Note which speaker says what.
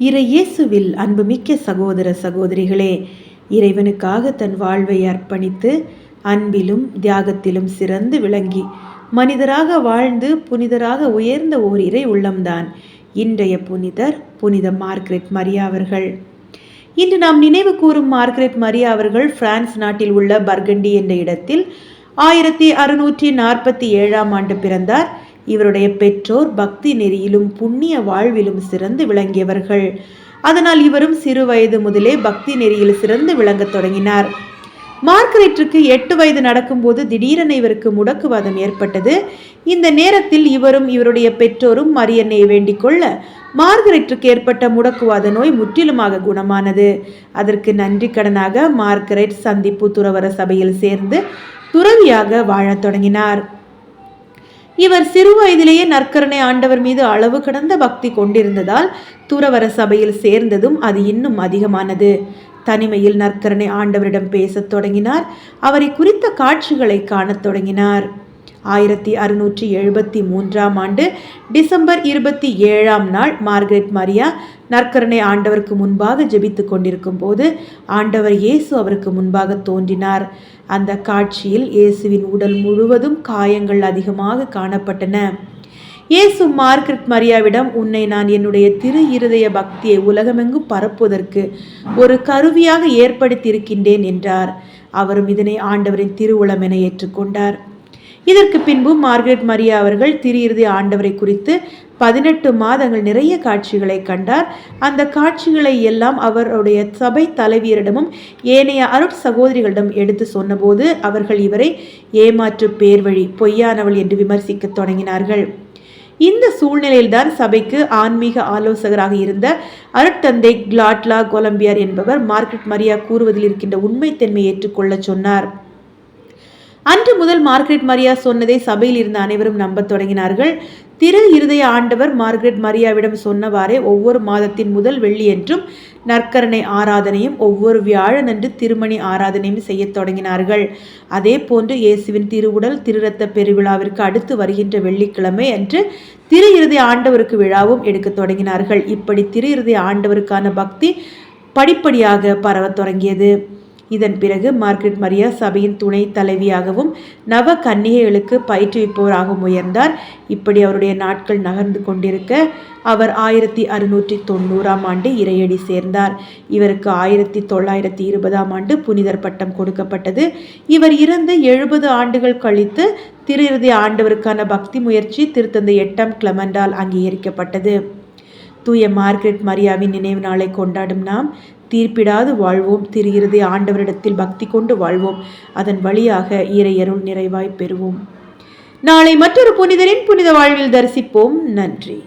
Speaker 1: இறை இயேசுவில் அன்புமிக்க சகோதர சகோதரிகளே இறைவனுக்காக தன் வாழ்வை அர்ப்பணித்து அன்பிலும் தியாகத்திலும் சிறந்து விளங்கி மனிதராக வாழ்ந்து புனிதராக உயர்ந்த ஓர் இறை உள்ளம்தான் இன்றைய புனிதர் புனித மார்க்ரெட் மரியா அவர்கள். இன்று நாம் நினைவு கூறும் மார்க்ரெட் மரியா அவர்கள் பிரான்ஸ் நாட்டில் உள்ள பர்கண்டி என்ற இடத்தில் ஆயிரத்தி அறுநூற்றி நாற்பத்தி ஏழாம் ஆண்டு பிறந்தார். இவருடைய பெற்றோர் பக்தி நெறியிலும் புண்ணிய வாழ்விலும் சிறந்து விளங்கியவர்கள். அதனால் இவரும் சிறு வயது முதலே பக்தி நெறியில் சிறந்து விளங்கத் தொடங்கினார். மார்கரெட்டுக்கு எட்டு வயது நடக்கும்போது திடீரென இவருக்கு முடக்குவாதம் ஏற்பட்டது. இந்த நேரத்தில் இவரும் இவருடைய பெற்றோரும் மரியன்னை வேண்டிக் கொள்ள மார்கரெட்டுக்கு ஏற்பட்ட முடக்குவாத நோய் முற்றிலுமாக குணமானது. அதற்கு நன்றி கடனாக மார்கரெட் சந்திப்பு துறவர சபையில் சேர்ந்து துறவியாக வாழத் தொடங்கினார். இவர் சிறு வயதிலேயே நற்கரணை ஆண்டவர் மீது அளவு கடந்த பக்தி கொண்டிருந்ததால் துறவர சபையில் சேர்ந்ததும் அது இன்னும் அதிகமானது. தனிமையில் நற்கரணை ஆண்டவரிடம் பேசத் தொடங்கினார். அவரை குறித்த காட்சிகளை காணத் தொடங்கினார். ஆயிரத்தி அறுநூற்றி எழுபத்தி மூன்றாம் ஆண்டு டிசம்பர் இருபத்தி ஏழாம் நாள் மார்கரெட் மரியா நற்கரணை ஆண்டவருக்கு முன்பாக ஜெபித்து கொண்டிருக்கும் போது ஆண்டவர் இயேசு அவருக்கு முன்பாக தோன்றினார். அந்த காட்சியில் இயேசுவின் உடல் முழுவதும் காயங்கள் அதிகமாக காணப்பட்டன. இயேசு மார்க்ரெட் மரியாவிடம் உன்னை நான் என்னுடைய திரு இருதய பக்தியை உலகமெங்கும் பரப்புவதற்கு ஒரு கருவியாக ஏற்படுத்தியிருக்கின்றேன் என்றார். அவரும் இதனை ஆண்டவரின் திருவுளம் என ஏற்றுக்கொண்டார். இதற்கு பின்பு மார்கரெட் மரியா அவர்கள் திரியிறுதி ஆண்டவரை குறித்து பதினெட்டு மாதங்கள் நிறைய காட்சிகளை கண்டார். அந்த காட்சிகளை எல்லாம் அவருடைய சபை தலைவியரிடமும் ஏனைய அருட் சகோதரிகளிடம் எடுத்து சொன்னபோது அவர்கள் இவரை ஏமாற்று பேர்வழி பொய்யானவள் என்று விமர்சிக்கத் தொடங்கினார்கள். இந்த சூழ்நிலையில்தான் சபைக்கு ஆன்மீக ஆலோசகராக இருந்த அருட்தந்தை கிளாட்லா கொலம்பியார் என்பவர் மார்க்கெட் மரியா கூறுவதில் இருக்கின்ற உண்மைத்தன்மையை ஏற்றுக்கொள்ள சொன்னார். அன்று முதல் மார்க்ரெட் மரியா சொன்னதை சபையில் இருந்த அனைவரும் நம்பத் தொடங்கினார்கள். திரு இருதய ஆண்டவர் மார்க்ரெட் மரியாவிடம் சொன்னவாறே ஒவ்வொரு மாதத்தின் முதல் வெள்ளி என்றும் நற்கரணை ஆராதனையும் ஒவ்வொரு வியாழனன்று திருமணி ஆராதனையும் செய்யத் தொடங்கினார்கள். அதே போன்று இயேசுவின் திருவுடல் திருரத்த பெருவிழாவிற்கு அடுத்து வருகின்ற வெள்ளிக்கிழமை அன்று திரு இருதய ஆண்டவருக்கு விழாவும் எடுக்கத் தொடங்கினார்கள். இப்படி திரு இருதய ஆண்டவருக்கான பக்தி படிப்படியாக பரவத் தொடங்கியது. இதன் பிறகு மார்க்கெட் மரியா சபையின் துணை தலைவியாகவும் நவ கன்னிகைகளுக்கு பயிற்றுவிப்பவராகவும் உயர்ந்தார். இப்படி அவருடைய நாட்கள் நகர்ந்து கொண்டிருக்க அவர் ஆயிரத்தி அறுநூற்றி தொண்ணூறாம் ஆண்டு இறையடி சேர்ந்தார். இவருக்கு ஆயிரத்தி தொள்ளாயிரத்தி இருபதாம் ஆண்டு புனிதர் பட்டம் கொடுக்கப்பட்டது. இவர் இறந்து எழுபது ஆண்டுகள் கழித்து திரு இறுதி ஆண்டவருக்கான பக்தி முயற்சி திருத்தந்தை எட்டாம் கிளமண்டால் அங்கீகரிக்கப்பட்டது. தூய மார்க்ரெட் மரியாவின் நினைவு நாளை கொண்டாடும் நாம் தீர்ப்பிடாது வாழ்வோம். திரு ஆண்டவரிடத்தில் பக்தி கொண்டு வாழ்வோம். அதன் வழியாக இறையருள் நிறைவாய் பெறுவோம். நாளை மற்றொரு புனிதரின் புனித வாழ்வில் தரிசிப்போம். நன்றி.